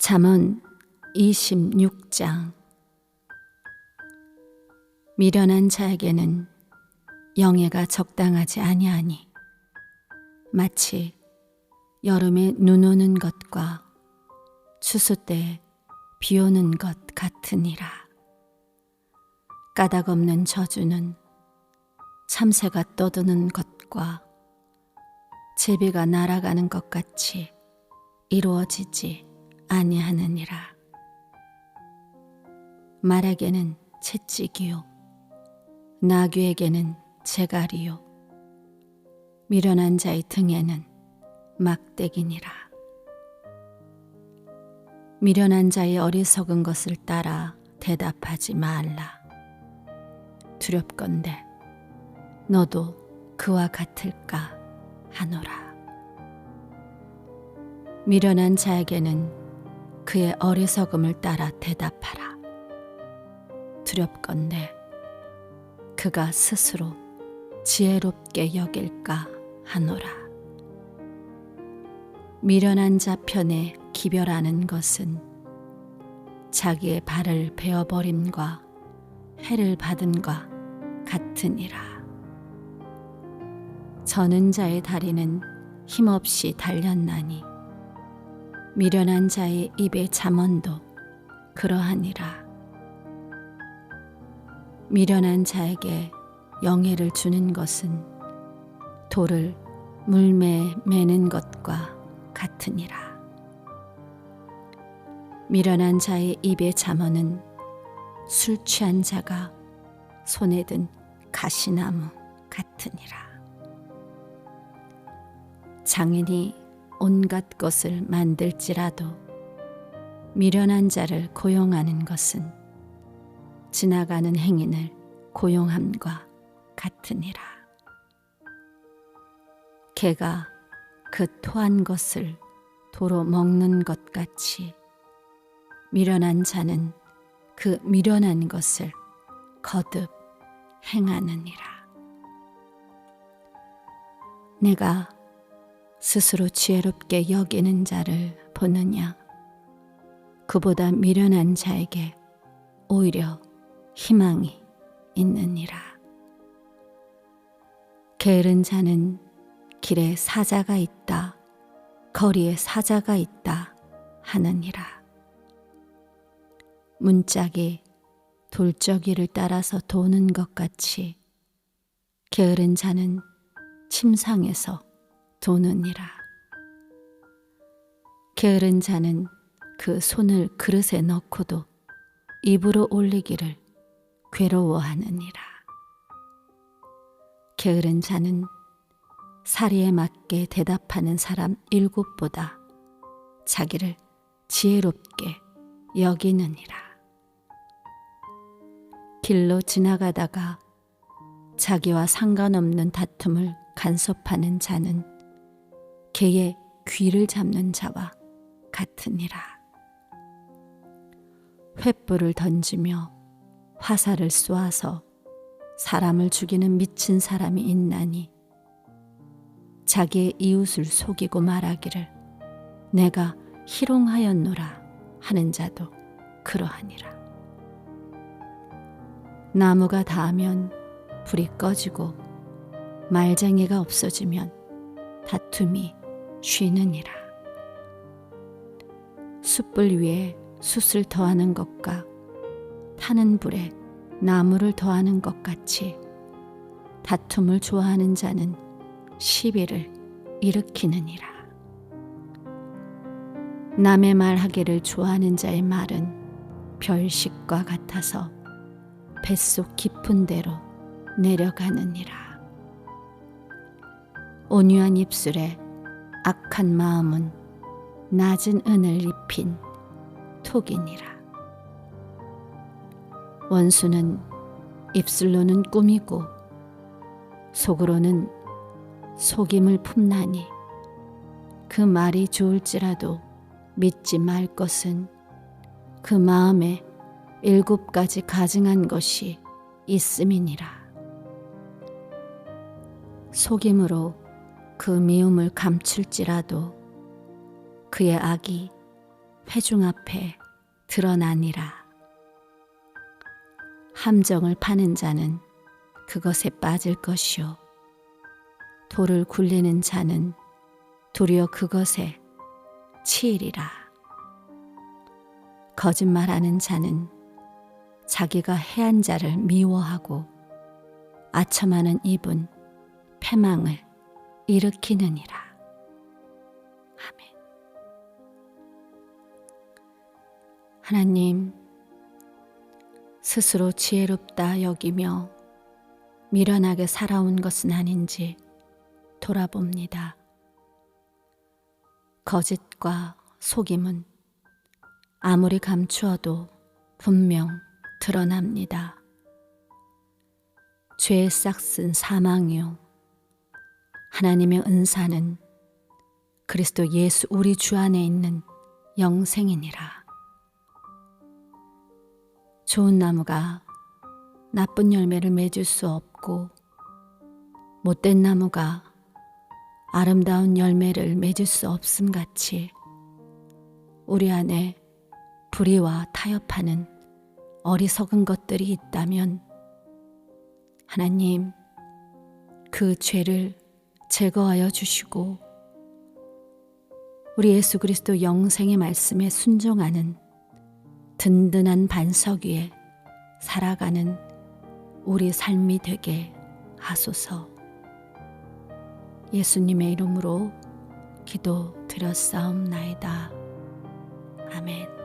잠언 26장. 미련한 자에게는 영예가 적당하지 아니하니 마치 여름에 눈 오는 것과 추수 때에 비 오는 것 같으니라. 까닭 없는 저주는 참새가 떠드는 것과 제비가 날아가는 것 같이 이루어지지 아니하느니라. 말에게는 채찍이요, 나귀에게는 재갈이요, 미련한 자의 등에는 막대기니라. 미련한 자의 어리석은 것을 따라 대답하지 말라. 두렵건대 너도 그와 같을까 하노라. 미련한 자에게는 그의 어리석음을 따라 대답하라. 두렵건대 그가 스스로 지혜롭게 여길까 하노라. 미련한 자 편에 기별하는 것은 자기의 발을 베어버림과 해를 받은과 같으니라. 저는 자의 다리는 힘없이 달렸나니 미련한 자의 입의 잠언도 그러하니라. 미련한 자에게 영예를 주는 것은 돌을 물매에 매는 것과 같으니라. 미련한 자의 입의 잠언은 술 취한 자가 손에 든 가시나무 같으니라. 장인이 온갖 것을 만들지라도 미련한 자를 고용하는 것은 지나가는 행인을 고용함과 같으니라. 개가 그 토한 것을 도로 먹는 것 같이 미련한 자는 그 미련한 것을 거듭 행하느니라. 내가 스스로 지혜롭게 여기는 자를 보느냐? 그보다 미련한 자에게 오히려 희망이 있느니라. 게으른 자는 길에 사자가 있다, 거리에 사자가 있다 하느니라. 문짝이 돌적이를 따라서 도는 것 같이 게으른 자는 침상에서 도느니라. 게으른 자는 그 손을 그릇에 넣고도 입으로 올리기를 괴로워하느니라. 게으른 자는 사리에 맞게 대답하는 사람 일곱보다 자기를 지혜롭게 여기느니라. 길로 지나가다가 자기와 상관없는 다툼을 간섭하는 자는 개의 귀를 잡는 자와 같으니라. 횃불을 던지며 화살을 쏘아서 사람을 죽이는 미친 사람이 있나니 자기의 이웃을 속이고 말하기를 내가 희롱하였노라 하는 자도 그러하니라. 나무가 닿으면 불이 꺼지고 말쟁이가 없어지면 다툼이 쉬느니라. 숯불 위에 숯을 더하는 것과 타는 불에 나무를 더하는 것 같이 다툼을 좋아하는 자는 시비를 일으키느니라. 남의 말 하기를 좋아하는 자의 말은 별식과 같아서 뱃속 깊은 데로 내려가느니라. 온유한 입술에 악한 마음은 낮은 은을 입힌 톡이니라. 원수는 입술로는 꾸미고 속으로는 속임을 품나니 그 말이 좋을지라도 믿지 말 것은 그 마음에 일곱 가지 가증한 것이 있음이니라. 속임으로 그 미움을 감출지라도 그의 악이 회중 앞에 드러나니라. 함정을 파는 자는 그것에 빠질 것이요. 돌을 굴리는 자는 도리어 그것에 치이리라. 거짓말하는 자는 자기가 해한 자를 미워하고 아첨하는 입은 패망을 일으키느니라. 아멘. 하나님, 스스로 지혜롭다 여기며 미련하게 살아온 것은 아닌지 돌아봅니다. 거짓과 속임은 아무리 감추어도 분명 드러납니다. 죄의 싹슨 사망이요. 하나님의 은사는 그리스도 예수 우리 주 안에 있는 영생이니라. 좋은 나무가 나쁜 열매를 맺을 수 없고 못된 나무가 아름다운 열매를 맺을 수 없음 같이 우리 안에 불의와 타협하는 어리석은 것들이 있다면 하나님 그 죄를 제거하여 주시고 우리 예수 그리스도 영생의 말씀에 순종하는 든든한 반석 위에 살아가는 우리 삶이 되게 하소서. 예수님의 이름으로 기도 드렸사옵나이다. 아멘.